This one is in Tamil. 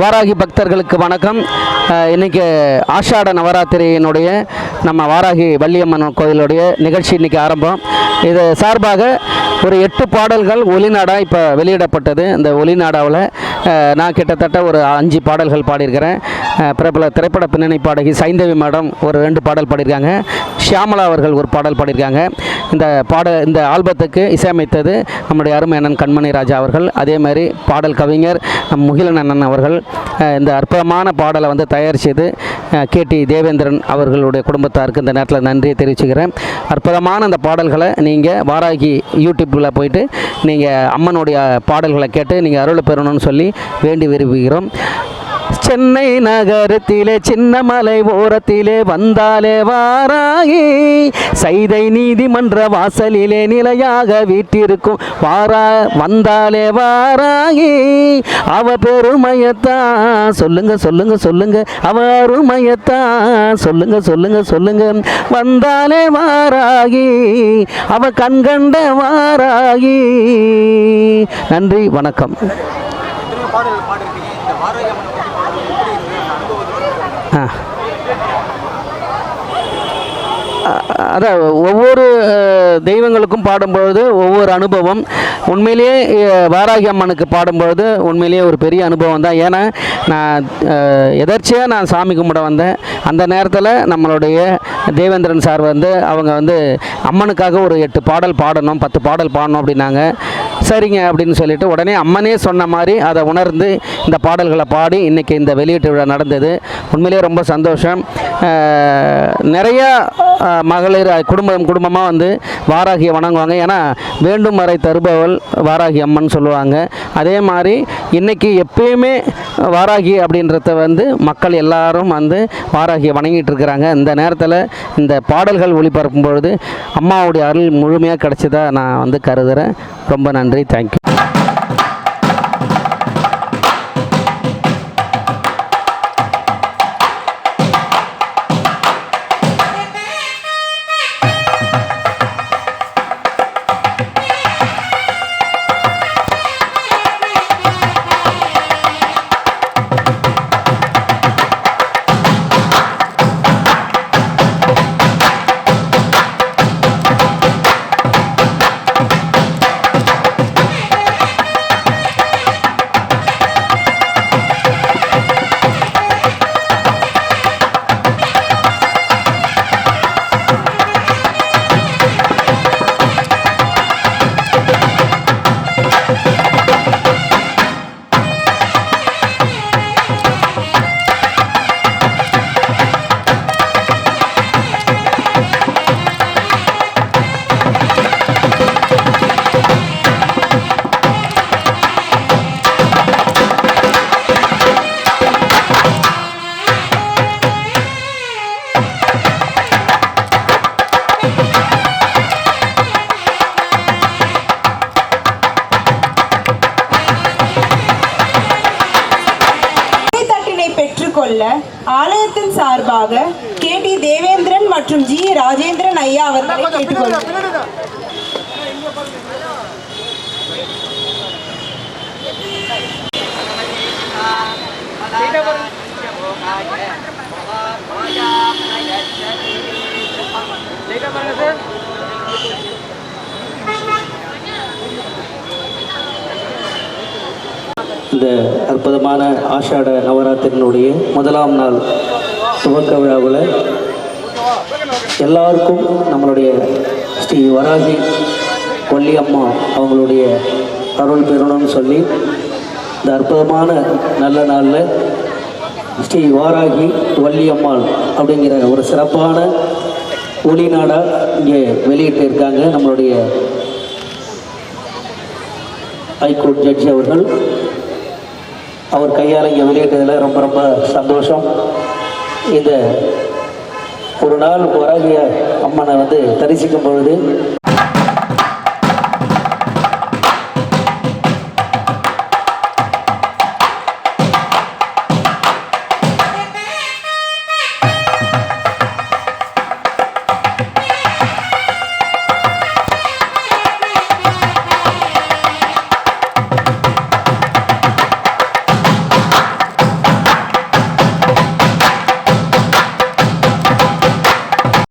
வாராகி பக்தர்களுக்கு வணக்கம். இன்றைக்கி இன்னைக்கு ஆஷாட நவராத்திரியினுடைய நம்ம வாராகி வள்ளியம்மன் கோயிலுடைய நிகழ்ச்சி இன்னைக்கு ஆரம்பம். இது சார்பாக ஒரு எட்டு பாடல்கள் ஒளிநாடாக இப்போ வெளியிடப்பட்டது. இந்த ஒளிநாடாவில் நான் கிட்டத்தட்ட ஒரு அஞ்சு பாடல்கள் பாடியிருக்கிறேன். பிரபல திரைப்பட பின்னணி பாடகி சைந்தவி மேடம் ஒரு ரெண்டு பாடல் பாடியிருக்காங்க. ஷியாமலா அவர்கள் ஒரு பாடல் பாடியிருக்காங்க. இந்த பாட இந்த ஆல்பத்துக்கு இசையமைத்தது நம்முடைய அருமை அண்ணன் கண்மணி ராஜா அவர்கள். அதே மாதிரி பாடல் கவிஞர் நம் முகிலன் அண்ணன் அவர்கள். இந்த அற்புதமான பாடலை வந்து தயாரித்தது கேடி தேவேந்திரன் அவர்களுடைய குடும்பத்தாருக்கு இந்த நேரத்தில் நன்றியை தெரிவிச்சுக்கிறேன். அற்புதமான அந்த பாடல்களை நீங்கள் வாராகி யூடியூப்பில் போயிட்டு நீங்கள் அம்மனுடைய பாடல்களை கேட்டு நீங்கள் அருள் பெறணும்னு சொல்லி வேண்டி விரும்புகிறோம். சென்னை நகரத்திலே சின்னமலை ஓரத்திலே வந்தாலே வாராகி. சைதை நீதிமன்ற வாசலிலே நிலையாக வீட்டிருக்கும் வாரா வந்தாலே வாராகி. அவ பெருமையத்தான் சொல்லுங்க சொல்லுங்க சொல்லுங்க. அவ அருமையத்தான் சொல்லுங்க சொல்லுங்க சொல்லுங்க. வந்தாலே வாராகி அவ கண்கண்ட வாராகி. நன்றி வணக்கம். பாடல் பாடல் அதான் ஒவ்வொரு தெய்வங்களுக்கும் பாடும்பொழுது ஒவ்வொரு அனுபவம். உண்மையிலேயே வாராகி அம்மனுக்கு பாடும்பொழுது உண்மையிலேயே ஒரு பெரிய அனுபவம் தான். ஏன்னா நான் எதர்ச்சியாக நான் சாமி கும்பிட வந்தேன். அந்த நேரத்தில் நம்மளுடைய தேவேந்திரன் சார் வந்து அவங்க வந்து அம்மனுக்காக ஒரு எட்டு பாடல் பாடணும் பத்து பாடல் பாடணும் அப்படின்னாங்க. சரிங்க அப்படின்னு சொல்லிட்டு உடனே அம்மனே சொன்ன மாதிரி அதை உணர்ந்து இந்த பாடல்களை பாடி இன்றைக்கி இந்த வெளியீட்டு விழா நடந்தது. உண்மையிலேயே ரொம்ப சந்தோஷம். நிறையா நிறைய மகளிர் குடும்பம் குடும்பமாக வந்து வாராகியை வணங்குவாங்க. ஏன்னா வேண்டும் வரை தருபவள் வாராகி அம்மன் சொல்லுவாங்க. அதே மாதிரி இன்றைக்கி எப்பயுமே வாராகி அப்படின்றத வந்து மக்கள் எல்லாரும் வந்து வாராகியை வணங்கிட்டு இருக்கிறாங்க. இந்த நேரத்தில் இந்த பாடல்கள் ஒளிபரப்பும் பொழுது அம்மாவுடைய அருள் முழுமையாக கிடைச்சதா நான் வந்து கருதுகிறேன் ரொம்ப நன்றி. தேங்க்யூ பெற்றுக்கொள்ள ஆலயத்தின் சார்பாக கே டி தேவேந்திரன் மற்றும் ஜி ராஜேந்திரன் ஐயா அவர்களை கேட்டுக்கொள்கிறேன் இந்த அற்புதமான ஆஷாட நவராத்திரினுடைய முதலாம் நாள் துவக்க விழாவில் எல்லாருக்கும் நம்மளுடைய ஸ்ரீ வராகி கொல்லியம்மா அவங்களுடைய அருள் பெறணும்னு சொல்லி இந்த அற்புதமான நல்ல நாளில் ஸ்ரீ வாராகி வள்ளியம்மாள் அப்படிங்கிற ஒரு சிறப்பான ஒளிநாடாக இங்கே வெளியிட்டு இருக்காங்க நம்மளுடைய ஹைகோர்ட் ஜட்ஜி அவர்கள். அவர் கையால் இங்கே வெளியிட்டதில் ரொம்ப ரொம்ப சந்தோஷம். இந்த ஒரு நாள் வராகிய அம்மனை வந்து தரிசிக்கும் பொழுது